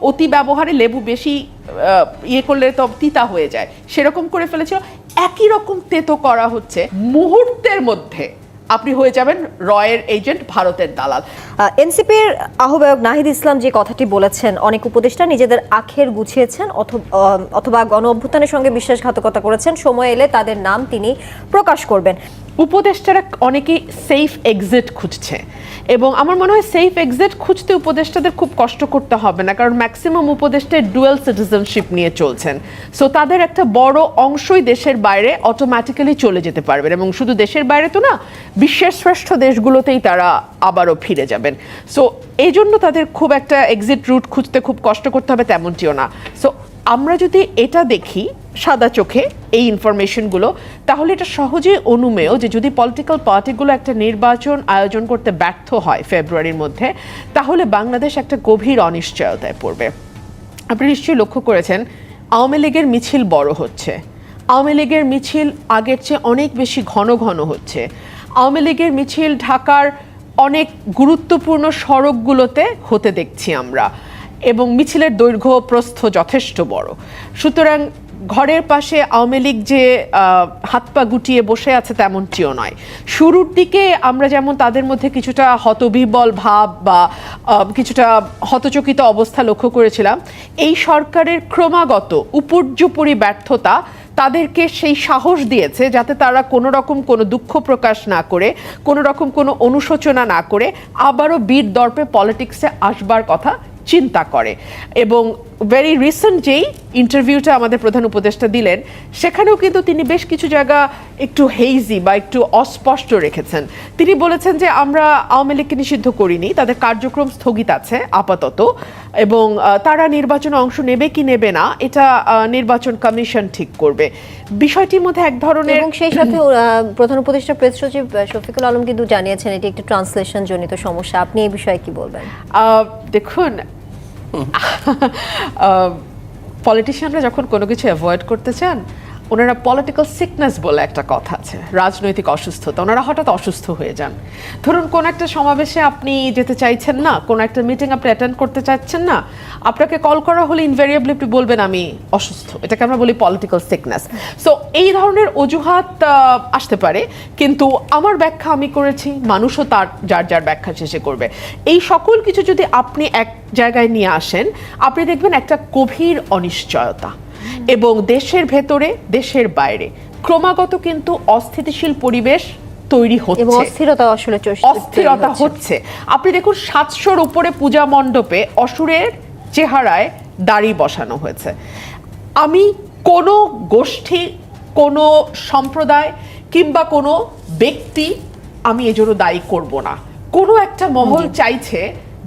অতি ব্যবহারে লেবু বেশি ইয়ে করলে তো তিতা হয়ে যায়। সেরকম করে ফেলেছিল। একই রকম তেতো করা হচ্ছে মুহূর্তের মধ্যে। আপনি হয়ে যাবেন রয়ের এজেন্ট ভারতের দালাল। এনসিপির আহ্বায়ক নাহিদ ইসলাম যে কথাটি বলেছেন, অনেক উপদেষ্টা নিজেদের আখের গুছিয়েছেন অথ- অথবা গণ অভ্যুত্থানের সঙ্গে বিশ্বাসঘাতকতা করেছেন। সময় এলে তাদের নাম তিনি প্রকাশ করবেন। উপদেষ্টারা অনেকেই সেফ এক্সিট খুঁজছে। এবং আমার মনে হয় সেফ এক্সিট খুঁজতে উপদেষ্টাদের খুব কষ্ট করতে হবে না, কারণ ম্যাক্সিমাম উপদেষ্টা ডুয়েল সিটিজেনশিপ নিয়ে চলছেন। সো তাদের একটা বড় অংশই দেশের বাইরে অটোমেটিক্যালি চলে যেতে পারবেন এবং শুধু দেশের বাইরে তো না, বিশ্বের শ্রেষ্ঠ দেশগুলোতেই তারা আবারও ফিরে যাবেন। সো এই জন্য তাদের খুব একটা এক্সিট রুট খুঁজতে খুব কষ্ট করতে হবে তেমনটিও না। সো আমরা যদি এটা দেখি সাদা চোখে এই ইনফরমেশনগুলো তাহলে এটা সহজেই অনুমেয় যে যদি পলিটিক্যাল পার্টিগুলো একটা নির্বাচন আয়োজন করতে ব্যর্থ হয় ফেব্রুয়ারির মধ্যে, তাহলে বাংলাদেশ একটা গভীর অনিশ্চয়তায় পড়বে। আপনি নিশ্চয়ই লক্ষ্য করেছেন, আওয়ামী লীগের মিছিল বড় হচ্ছে। আওয়ামী লীগের মিছিল আগের চেয়ে অনেক বেশি ঘন ঘন হচ্ছে। আওয়ামী লীগের মিছিল ঢাকার অনেক গুরুত্বপূর্ণ সড়কগুলোতে হতে দেখছি আমরা। এবং মিছিলের দৈর্ঘ্য প্রস্থ যথেষ্ট বড়। সুতরাং ঘরের পাশে আওয়ামী লীগ যে হাত পা গুটিয়ে বসে আছে তেমনটিও নয়। শুরুর দিকে আমরা যেমন তাদের মধ্যে কিছুটা হতবিবল ভাব বা কিছুটা হতচকিত অবস্থা লক্ষ্য করেছিলাম, এই সরকারের ক্রমাগত উপর্যুপরি ব্যর্থতা তাদেরকে সেই সাহস দিয়েছে যাতে তারা কোনো রকম কোনো দুঃখ প্রকাশ না করে, কোনো রকম কোনো অনুশোচনা না করে, আবারও বীর দর্পে পলিটিক্সে আসবার কথা চিন্তা করে। এবং ভেরি রিসেন্ট যেই ইন্টারভিউটা আমাদের প্রধান উপদেষ্টা দিলেন সেখানেও কিন্তু তিনি বেশ কিছু জায়গা একটু হেইজি বা একটু অস্পষ্ট রেখেছেন। তিনি বলেছেন যে আমরা আওয়ামী লীগকে নিষিদ্ধ করিনি তাদের কার্যক্রম স্থগিত আছে আপাতত এবং তারা নির্বাচনে অংশ নেবে কি নেবে না এটা নির্বাচন কমিশন ঠিক করবে। বিষয়টির মধ্যে এক ধরনের এবং সেই সাথে প্রধান উপদেষ্টা প্রেস সচিব শফিকুল আলম কিন্তু জানিয়েছেন এটি একটি ট্রান্সলেশন জনিত সমস্যা। আপনি এই বিষয়ে কি বলবেন? আহ, দেখুন পলিটিশিয়ানরা যখন কোনো কিছু অ্যাভয়েড করতে চান ওনারা পলিটিক্যাল সিকনেস বলে একটা কথা আছে, রাজনৈতিক অসুস্থতা। ওনারা হঠাৎ অসুস্থ হয়ে যান। ধরুন কোন একটা সমাবেশে আপনি যেতে চাইছেন না, কোন একটা মিটিং আপনি অ্যাটেন্ড করতে চাচ্ছেন না, আপনাকে কল করা হলে ইনভেরিয়েবলি আপনি বলবেন, আমি অসুস্থ। এটাকে আমরা বলি পলিটিক্যাল সিকনেস সো এই ধরনের অজুহাত আসতে পারে, কিন্তু আমার ব্যাখ্যা আমি করেছি, মানুষও তার, যার যার ব্যাখ্যা শেষে করবে। এই সকল কিছু যদি আপনি এক জায়গায় নিয়ে আসেন, আপনি দেখবেন একটা গভীর অনিশ্চয়তা। এবং দেশের ভেতরে দেশের বাইরে। ক্রমাগত কিন্তু অস্থিতিশীল পরিবেশ তৈরি এবং হচ্ছে অস্থিরতা আসলে অস্থিরতা হচ্ছে। আপনি দেখুন সাতশোর উপরে পূজা মণ্ডপে অসুরের চেহারায় দাড়ি বসানো হয়েছে। আমি কোনো গোষ্ঠী কোনো সম্প্রদায় কিংবা কোনো ব্যক্তি আমি এজন্য দায়ী করব না। কোনো একটা মহল চাইছে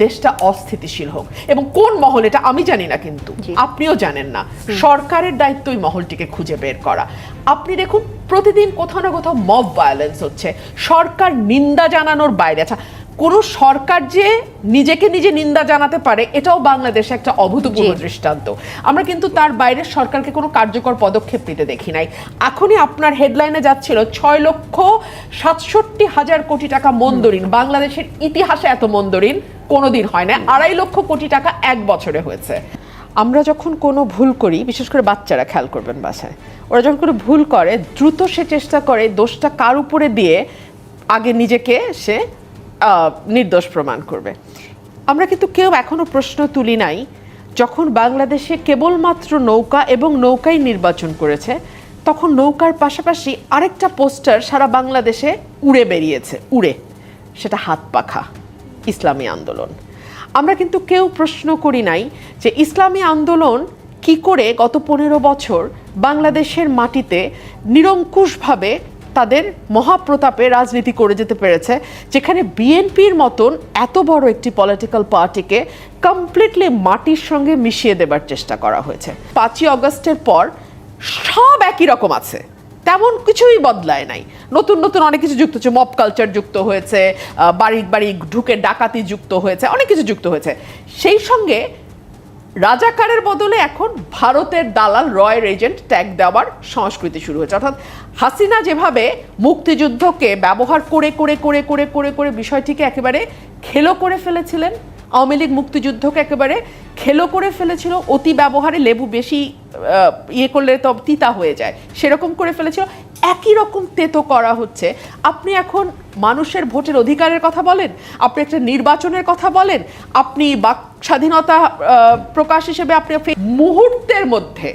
দেশটা অস্থিতিশীল হোক। এবং কোন মহল এটা আমি জানি না কিন্তু। আপনিও জানেন না। সরকারের দায়িত্ব ওই মহলটিকে খুঁজে বের করা। আপনি দেখুন প্রতিদিন কোথাও না কোথাও মব ভায়োলেন্স হচ্ছে। সরকার নিন্দা জানানোর বাইরে আচ্ছা কোন সরকার যে নিজেকে নিজে নিন্দা জানাতে পারে এটাও বাংলাদেশে একটা অভূতপূর্ব দৃষ্টান্ত। আমরা কিন্তু তার বাইরের সরকারকে কোনো কার্যকর পদক্ষেপ নিতে দেখি নাই। এখনই আপনার হেডলাইনে যাচ্ছিল ছয় লক্ষ সাতষট্টি হাজার কোটি টাকা মন্দরিন। বাংলাদেশের ইতিহাসে এত মন্দরিন কোনোদিন হয় না আড়াই লক্ষ কোটি টাকা এক বছরে হয়েছে। আমরা যখন কোনো ভুল করি বিশেষ করে বাচ্চারা খেয়াল করবেন বাসায় ওরা যখন কোনো ভুল করে দ্রুত সে চেষ্টা করে দোষটা কার উপরে দিয়ে আগে নিজেকে সে নির্দোষ প্রমাণ করবে। আমরা কিন্তু কেউ এখনও প্রশ্ন তুলি নাই, যখন বাংলাদেশে কেবলমাত্র নৌকা এবং নৌকাই নির্বাচন করেছে, তখন নৌকার পাশাপাশি আরেকটা পোস্টার সারা বাংলাদেশে উড়ে বেরিয়েছে, উড়ে। সেটা হাত পাখা, ইসলামী আন্দোলন। আমরা কিন্তু কেউ প্রশ্ন করি নাই যে ইসলামী আন্দোলন কি করে গত পনেরো বছর বাংলাদেশের মাটিতে নিরঙ্কুশভাবে তাদের মহাপ্রতাপে রাজনীতি করে যেতে পেরেছে, যেখানে বিএনপির মতন এত বড় একটি পলিটিক্যাল পার্টিকে কমপ্লিটলি মাটির সঙ্গে মিশিয়ে দেবার চেষ্টা করা হয়েছে। পাঁচই অগস্টের পর সব একই রকম আছে। তেমন কিছুই বদলায় নাই। নতুন নতুন অনেক কিছু যুক্ত হচ্ছে। মপ কালচার যুক্ত হয়েছে বাড়ি বাড়ি ঢুকে ডাকাতি যুক্ত হয়েছে, অনেক কিছু যুক্ত হয়েছে। সেই সঙ্গে রাজাকারের বদলে এখন ভারতের দালাল রয়ের এজেন্ট ট্যাগ দেওয়ার সংস্কৃতি শুরু হয়েছে। অর্থাৎ হাসিনা যেভাবে মুক্তিযুদ্ধকে ব্যবহার করে করে করে করে করে করে বিষয়টিকে একেবারে খেলো করে ফেলেছিলেন, আওয়ামী লীগ মুক্তিযুদ্ধকে একেবারে খেলো করে ফেলেছিল, অতি ব্যবহারে লেবু বেশি ইয়ে করলে তো তিতা হয়ে যায়, সেরকম করে ফেলেছিল। একই রকম তেতো করা হচ্ছে। আপনি এখন মানুষের ভোটের অধিকারের কথা বলেন, আপনি একটা নির্বাচনের কথা বলেন, আপনি বাক স্বাধীনতা প্রকাশ হিসেবে আপনি মুহূর্তের মধ্যে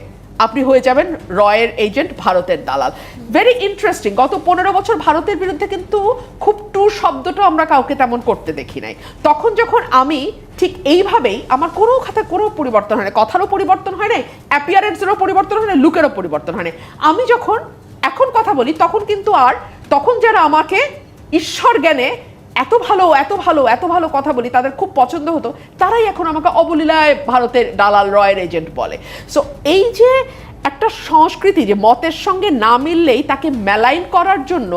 আপনি হয়ে যাবেন রয়ের এজেন্ট ভারতের দালাল। ভেরি ইন্টারেস্টিং গত পনেরো বছর ভারতের বিরুদ্ধে কিন্তু খুব টু শব্দটা আমরা কাউকে তেমন করতে দেখি নাই। তখন যখন আমি ঠিক এইভাবেই আমার কোনো খাতে কোনো পরিবর্তন হয় না কথারও পরিবর্তন হয় নাই অ্যাপিয়ারেন্সেরও পরিবর্তন হয় না লুকেরও পরিবর্তন হয় না আমি যখন এখন কথা বলি, তখন কিন্তু আর, তখন যারা আমাকে ঈশ্বর জ্ঞানে এত ভালো এত ভালো এত ভালো কথা বলি, তাদের খুব পছন্দ হতো, তারাই এখন আমাকে অবলীলায় ভারতের দালাল রয়ের এজেন্ট বলে। সো এই যে একটা সংস্কৃতি, যে মতের সঙ্গে না মিললেই তাকে মেলাইন করার জন্য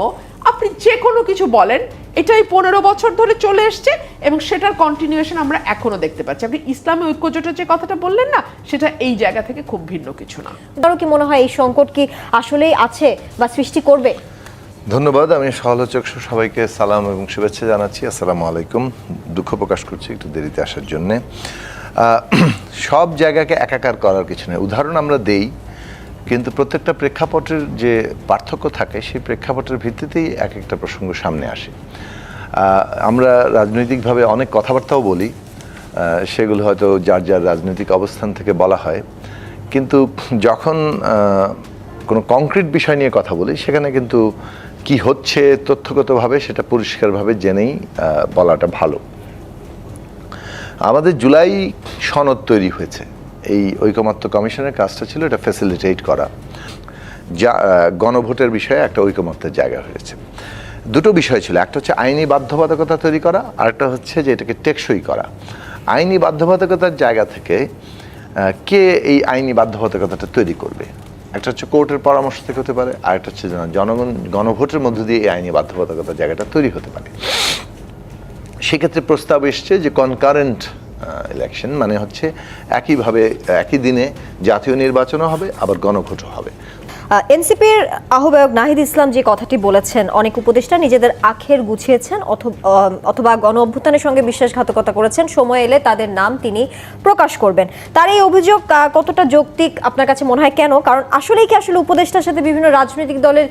আপনি যে কোনো কিছু বলেন এটাই পনেরো বছর ধরে চলে এসছে এবং সেটার কন্টিনিউয়েশন আমরা এখনও দেখতে পাচ্ছি। আপনি ইসলামী ঐক্যজোটের যে কথাটা বললেন না সেটা এই জায়গা থেকে খুব ভিন্ন কিছু না। ধরো কি মনে হয় এই সংকট কি আসলেই আছে বা সৃষ্টি করবে? ধন্যবাদ আমি সহলোচক সবাইকে সালাম এবং শুভেচ্ছা জানাচ্ছি। আসসালামু আলাইকুম। দুঃখ প্রকাশ করছি একটু দেরিতে আসার জন্যে। সব জায়গাকে একাকার করার কিছু নেই। উদাহরণ আমরা দেই কিন্তু প্রত্যেকটা প্রেক্ষাপটের যে পার্থক্য থাকে, সেই প্রেক্ষাপটের ভিত্তিতেই এক একটা প্রসঙ্গ সামনে আসে। আমরা রাজনৈতিকভাবে অনেক কথাবার্তাও বলি সেগুলো হয়তো যার যার রাজনৈতিক অবস্থান থেকে বলা হয়। কিন্তু যখন কোনো কংক্রিট বিষয় নিয়ে কথা বলি, সেখানে কিন্তু কি হচ্ছে তথ্যগতভাবে সেটা পরিষ্কারভাবে জেনেই বলাটা ভালো। আমাদের জুলাই সনদ তৈরি হয়েছে। এই ঐকমত্য কমিশনের কাজটা ছিল এটা ফ্যাসিলিটেট করা। যা গণভোটের বিষয়ে একটা ঐকমত্যের জায়গা হয়েছে। দুটো বিষয় ছিল, একটা হচ্ছে আইনি বাধ্যবাধকতা তৈরি করা আর একটা হচ্ছে যে এটাকে টেকসই করা। আইনি বাধ্যবাধকতার জায়গা থেকে কে এই আইনি বাধ্যবাধকতাটা তৈরি করবে? একটা হচ্ছে কোর্টের পরামর্শ থেকে হতে পারে আর একটা হচ্ছে জনগণ, গণভোটের মধ্য দিয়ে এই আইনি বাধ্যবাধকতার জায়গাটা তৈরি হতে পারে। সেক্ষেত্রে প্রস্তাব এসছে যে কনকারেন্ট ইলেকশন মানে হচ্ছে একইভাবে, একই দিনে জাতীয় নির্বাচনও হবে, আবার গণভোটও হবে। এনসিপির আহ্বায়ক নাহিদ ইসলাম যে কথাটি বলেছেন, অনেক উপদেষ্টা নিজেদের আখের গুছিয়েছেন অথবা গণ অভ্যুত্থানের সঙ্গে বিশ্বাসঘাতকতা করেছেন, সময় এলে তাদের নাম তিনি প্রকাশ করবেন। তার এই অভিযোগ কতটা যৌক্তিক আপনার কাছে মনে হয় কেন? কারণ আসলেই কি আসলে উপদেষ্টার সাথে বিভিন্ন রাজনৈতিক দলের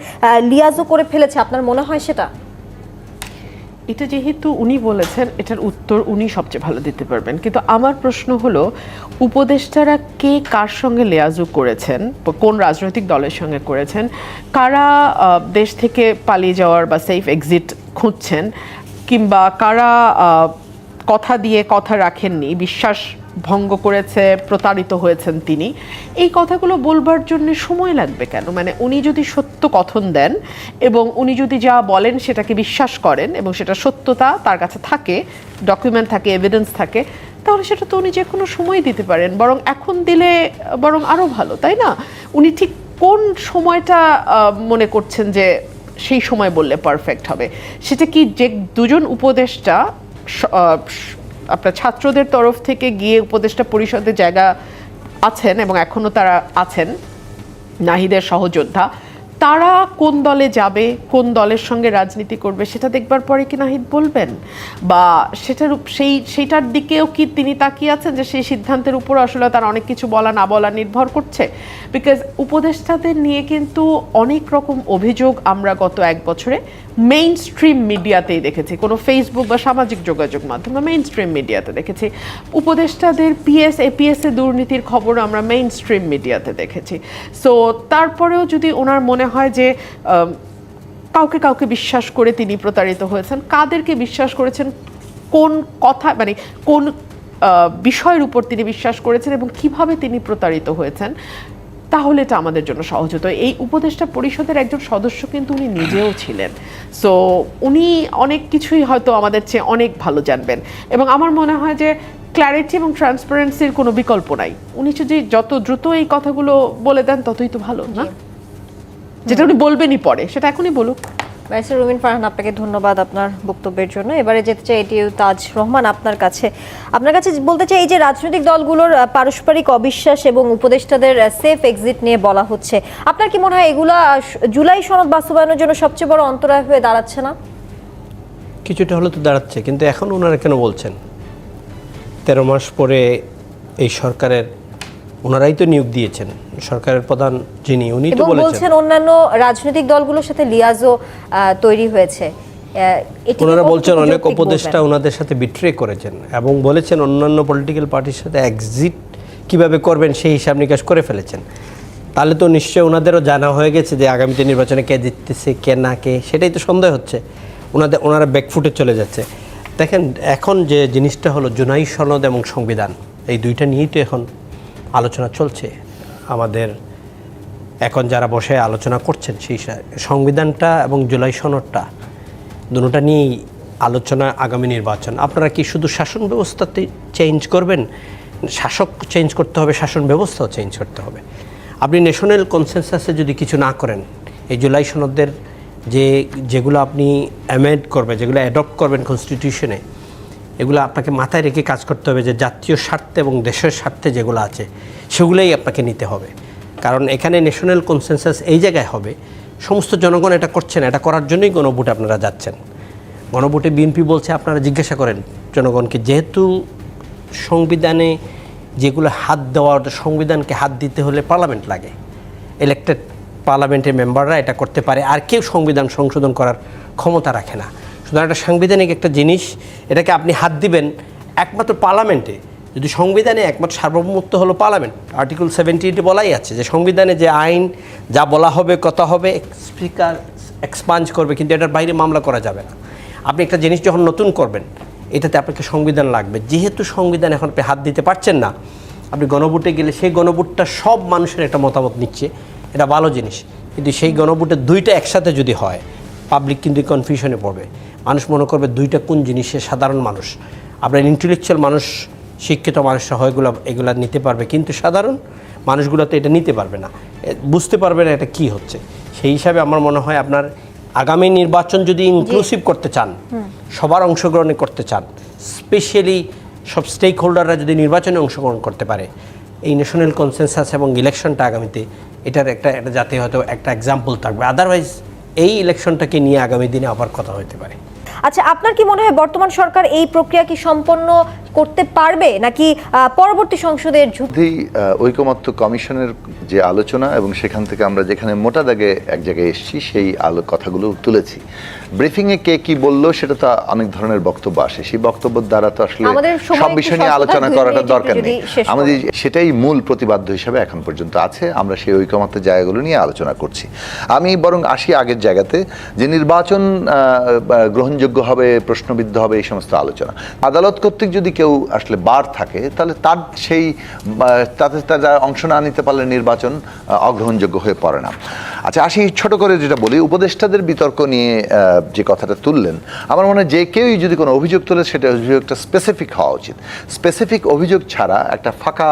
লিয়াজও করে ফেলেছে, আপনার মনে হয় সেটা? এটা যেহেতু উনি বলেছেন, এটার উত্তর উনি সবচেয়ে ভালো দিতে পারবেন। কিন্তু আমার প্রশ্ন হলো, উপদেষ্টারা কে কার সঙ্গে লেয়াজু করেছেন কোন রাজনৈতিক দলের সঙ্গে করেছেন, কারা দেশ থেকে পালিয়ে যাওয়ার বা সেফ এক্সিট খুঁজছেন, কিংবা কারা কথা দিয়ে কথা রাখেননি, বিশ্বাস ভঙ্গ করেছে, প্রতারিত হয়েছেন তিনি। এই কথাগুলো বলবার জন্য সময় লাগবে কেন? মানে উনি যদি সত্য কথন দেন এবং উনি যদি যা বলেন সেটাকে বিশ্বাস করেন এবং সেটা সত্যতা তার কাছে থাকে ডকুমেন্ট থাকে এভিডেন্স থাকে, তাহলে সেটা তো উনি যে কোনো সময় দিতে পারেন। বরং এখন দিলে, বরং আরও ভালো, তাই না? উনি ঠিক কোন সময়টা মনে করছেন যে সেই সময় বললে পারফেক্ট হবে? সেটা কি যে দুজন উপদেষ্টা আপনার ছাত্রদের তরফ থেকে গিয়ে উপদেষ্টা পরিষদের জায়গা আছেন এবং এখনও তারা আছেন, নাহিদের সহযোদ্ধা। তারা কোন দলে যাবে, কোন দলের সঙ্গে রাজনীতি করবে, সেটা দেখবার পরে কি নাহিদ বলবেন? বা সেটার সেই সেইটার দিকেও কি তিনি তাকিয়ে আছেন যে সেই সিদ্ধান্তের উপর আসলে তার অনেক কিছু বলা, না বলা নির্ভর করছে? বিকজ উপদেষ্টাদের নিয়ে কিন্তু অনেক রকম অভিযোগ আমরা গত এক বছরে মেইন স্ট্রিম মিডিয়াতেই দেখেছি। কোনো ফেসবুক বা সামাজিক যোগাযোগ মাধ্যম মেইন স্ট্রিম মিডিয়াতে দেখেছি। উপদেষ্টাদের পিএস এপিএস এ দুর্নীতির খবর আমরা মেইন স্ট্রিম মিডিয়াতে দেখেছি। সো তারপরেও যদি ওনার মনে হয় যে কাউকে কাউকে বিশ্বাস করে তিনি প্রতারিত হয়েছেন। কাদেরকে বিশ্বাস করেছেন? কোন কথা মানে কোন বিষয়ের উপর তিনি বিশ্বাস করেছেন এবং কীভাবে তিনি প্রতারিত হয়েছেন? তাহলে এটা আমাদের জন্য সহজ হতো। এই উপদেষ্টা পরিষদের একজন সদস্য কিন্তু উনি নিজেও ছিলেন। সো উনি অনেক কিছুই হয়তো আমাদের চেয়ে অনেক ভালো জানবেন। এবং আমার মনে হয় যে ক্ল্যারিটি এবং ট্রান্সপারেন্সির কোনো বিকল্প নাই। উনি যদি যত দ্রুত এই কথাগুলো বলে দেন, ততই তো ভালো, না? যেটা উনি বলবেনই পরে সেটা এখনই বলুক। ব্যারিস্টার রুমিন ফারহান আপনাকে ধন্যবাদ আপনার বক্তব্যের জন্য। এবারে যেতে চাই এটিও তাজ রহমান আপনার কাছে। আপনার কাছে বলতে চাই এই যে রাজনৈতিক দলগুলোর পারস্পরিক অবিশ্বাস এবং উপদেষ্টাদের সেফ এক্সিট নিয়ে বলা হচ্ছে আপনার কি মনে হয় এগুলা জুলাই সনদ বাস্তবায়নের জন্য সবচেয়ে বড় অন্তরায় হয়ে দাঁড়াচ্ছে না? কিছুটা হলে তো দাঁড়াচ্ছে কিন্তু এখন ওনারা কেন বলছেন? তেরো মাস পরে এই সরকারের ওনারাই তো নিয়োগ দিয়েছেন। সরকারের প্রধান যিনি উনি তো বলেছেন। অন্যান্য রাজনৈতিক দলগুলোর সাথে লিয়াজও তৈরি হয়েছে। ওনারা বলছেন অনেক উপদেষ্টা ওনাদের সাথে বিট্রে করেছেন এবং বলেছেন অন্যান্য পলিটিক্যাল পার্টির সাথে এক্সিট কীভাবে করবেন সেই হিসাব নিকাশ করে ফেলেছেন। তাহলে তো নিশ্চয়ই ওনাদেরও জানা হয়ে গেছে যে আগামীতে নির্বাচনে কে জিততেছে কে না কে সেটাই তো সন্দেহ হচ্ছে। ওনাদের ওনারা ব্যাকফুটে চলে যাচ্ছে। দেখেন এখন যে জিনিসটা হলো জুনাই সনদ এবং সংবিধান এই দুইটা নিয়েই তো এখন আলোচনা চলছে। আমাদের এখন যারা বসে আলোচনা করছেন, সেই সংবিধানটা এবং জুলাই সনদটা দুটোটা নিয়েই আলোচনা আগামী নির্বাচন। আপনারা কি শুধু শাসন ব্যবস্থাতে চেঞ্জ করবেন? শাসক চেঞ্জ করতে হবে, শাসন ব্যবস্থাও চেঞ্জ করতে হবে। আপনি ন্যাশনাল কনসেনসাসে যদি কিছু না করেন, এই জুলাই সনদের যে, যেগুলো আপনি অ্যামেন্ড করবে যেগুলো অ্যাডপ্ট করবেন কনস্টিটিউশনে এগুলো আপনাকে মাথায় রেখে কাজ করতে হবে যে জাতীয় স্বার্থে এবং দেশের স্বার্থে যেগুলো আছে, সেগুলোই আপনাকে নিতে হবে। কারণ এখানে ন্যাশনাল কনসেনসাস এই জায়গায় হবে, সমস্ত জনগণ এটা করছেন এটা করার জন্যই গণভোটে আপনারা যাচ্ছেন। গণভোটে বিএনপি বলছে, আপনারা জিজ্ঞাসা করেন জনগণকে, যেহেতু সংবিধানে যেগুলো হাত দেওয়ার, সংবিধানকে হাত দিতে হলে পার্লামেন্ট লাগে ইলেক্টেড পার্লামেন্টের মেম্বাররা এটা করতে পারে, আর কেউ সংবিধান সংশোধন করার ক্ষমতা রাখে না। সুতরাং একটা সাংবিধানিক একটা জিনিস, এটাকে আপনি হাত দিবেন একমাত্র পার্লামেন্টে। যদি সংবিধানে একমাত্র সার্বভৌমত্ব হলো পার্লামেন্ট, আর্টিকেল সেভেন্টি এইটে বলাই আছে যে সংবিধানে যে আইন, যা বলা হবে, কথা হবে, স্পিকার এক্সপাঞ্জ করবে, কিন্তু এটার বাইরে মামলা করা যাবে না। আপনি একটা জিনিস যখন নতুন করবেন, এটাতে আপনাকে সংবিধান লাগবে। যেহেতু সংবিধান এখন আপনি হাত দিতে পারছেন না, আপনি গণভোটে গেলে সেই গণভোটটা সব মানুষের একটা মতামত নিচ্ছে। এটা ভালো জিনিস। কিন্তু সেই গণভোটে দুইটা একসাথে যদি হয় পাবলিক কিন্তু কনফিউশনে পড়বে। মনে করবে দুইটা কোন জিনিসে সাধারণ মানুষ। আপনার ইন্টেলেকচুয়াল মানুষ শিক্ষিত মানুষরা হয় এগুলো এগুলো নিতে পারবে কিন্তু সাধারণ মানুষগুলো তো এটা নিতে পারবে না। বুঝতে পারবে না এটা কি হচ্ছে। সেই হিসাবে আমার মনে হয় আপনার আগামী নির্বাচন যদি ইনক্লুসিভ করতে চান সবার অংশগ্রহণ করতে চান স্পেশালি সব স্টেক হোল্ডাররা যদি নির্বাচনে অংশগ্রহণ করতে পারে এই ন্যাশনাল কনসেনসাস এবং ইলেকশনটা আগামীতে এটার একটা একটা জাতি হয়তো একটা এক্সাম্পল থাকবে। আদারওয়াইজ এই ইলেকশনটাকে নিয়ে আগামী দিনে আবার কথা হতে পারে। আচ্ছা আপনার কি মনে হয় বর্তমান সরকার এই প্রক্রিয়া কি সম্পন্ন করতে পারবে, নাকি পরবর্তী সংসদের যুদ্ধে ঐকমত্য কমিশনের যে আলোচনা এবং সেখান থেকে আমরা যেখানে মোটা দাগে এক জায়গায় এসেছি, সেই আলো কথাগুলো তুলেছি। ব্রিফিংয়ে কে কি বলল সেটা তো অনেক ধরনের বক্তব্য আসে। সেই বক্তব্য দ্বারা তো আসলে সব বিষয় নিয়ে আলোচনা করাটা দরকার নেই। আমাদের সেটাই মূল প্রতিবাদ্য হিসাবে এখন পর্যন্ত আছে। আমরা সেই ঐকমত্যের জায়গাগুলো নিয়ে আলোচনা করছি। আমি বরং আসি আগের জায়গাতে যে নির্বাচন গ্রহণযোগ্য হবে প্রশ্নবিদ্ধ হবে এই সমস্ত আলোচনা। আদালত কর্তৃক যদি কেউ আসলে বার থাকে তাহলে তার সেই তাতে তারা অংশ না নিতে পারলে নির্বাচন অগ্রহণযোগ্য হয়ে পড়ে না। আচ্ছা আসি ছোট করে যেটা বলি। উপদেষ্টাদের বিতর্ক নিয়ে যে কথাটা তুললেন, আমার মনে হয় যে কেউই যদি কোনো অভিযোগ তোলে, সেটা অভিযোগটা স্পেসিফিক হওয়া উচিত। স্পেসিফিক অভিযোগ ছাড়া একটা ফাঁকা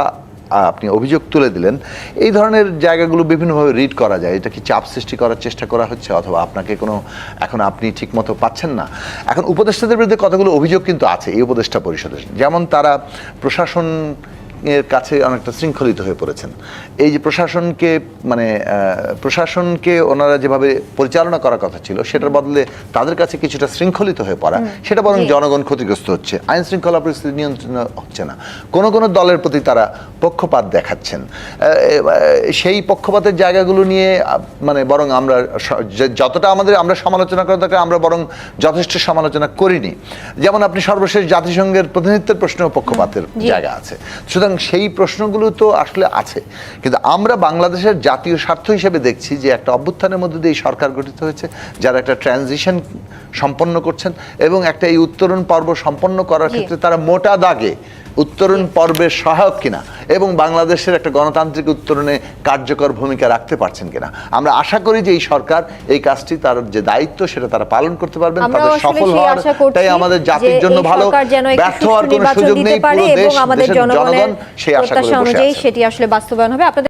আপনি অভিযোগ তুলে দিলেন, এই ধরনের জায়গাগুলো বিভিন্নভাবে রিড করা যায়। এটা কি চাপ সৃষ্টি করার চেষ্টা করা হচ্ছে, অথবা আপনাকে কোনো, এখন আপনি ঠিকমতো পাচ্ছেন না? এখন উপদেষ্টাদের বিরুদ্ধে কতগুলো অভিযোগ কিন্তু আছে এই উপদেষ্টা পরিষদের? যেমন তারা প্রশাসন এর কাছে অনেকটা শৃঙ্খলিত হয়ে পড়েছেন। এই যে প্রশাসনকে মানে প্রশাসনকে ওনারা যেভাবে পরিচালনা করার কথা ছিল সেটার বদলে তাদের কাছে কিছুটা শৃঙ্খলিত হয়ে পড়া সেটা বরং জনগণ ক্ষতিগ্রস্ত হচ্ছে। আইন শৃঙ্খলা পরিস্থিতি নিয়ন্ত্রণ হচ্ছে না। কোনো কোনো দলের প্রতি তারা পক্ষপাত দেখাচ্ছেন। সেই পক্ষপাতের জায়গাগুলো নিয়ে মানে বরং আমরা যতটা আমাদের আমরা সমালোচনা করা দরকার আমরা বরং যথেষ্ট সমালোচনা করিনি। যেমন আপনি সর্বশেষ জাতিসংঘের প্রতিনিধিত্বের প্রশ্নেও পক্ষপাতের জায়গা আছে। সুতরাং সেই প্রশ্নগুলো তো আসলে আছে। কিন্তু আমরা বাংলাদেশের জাতীয় স্বার্থ হিসেবে দেখছি যে একটা অভ্যুত্থানের মধ্যে দিয়ে এই সরকার গঠিত হয়েছে যারা একটা ট্রানজিশন সম্পন্ন করছেন এবং একটা এই উত্তরণ পর্ব সম্পন্ন করার ক্ষেত্রে তারা মোটা দাগে উত্তরণ পর্বের সহায়ক কিনা এবং বাংলাদেশের একটা গণতান্ত্রিক উত্তরণে কার্যকর ভূমিকা রাখতে পারছেন কিনা। আমরা আশা করি যে এই সরকার এই কাজটি তার যে দায়িত্ব সেটা তারা পালন করতে পারবেন তাদের সফল হওয়ার তাই আমাদের জাতির জন্য ভালো ব্যর্থ হওয়ার কোনো সুযোগ নেই পুরো দেশ আমাদের জনগণ সেই আশা করে সেটি আসলে বাস্তবায়ন হবে। আপনাদের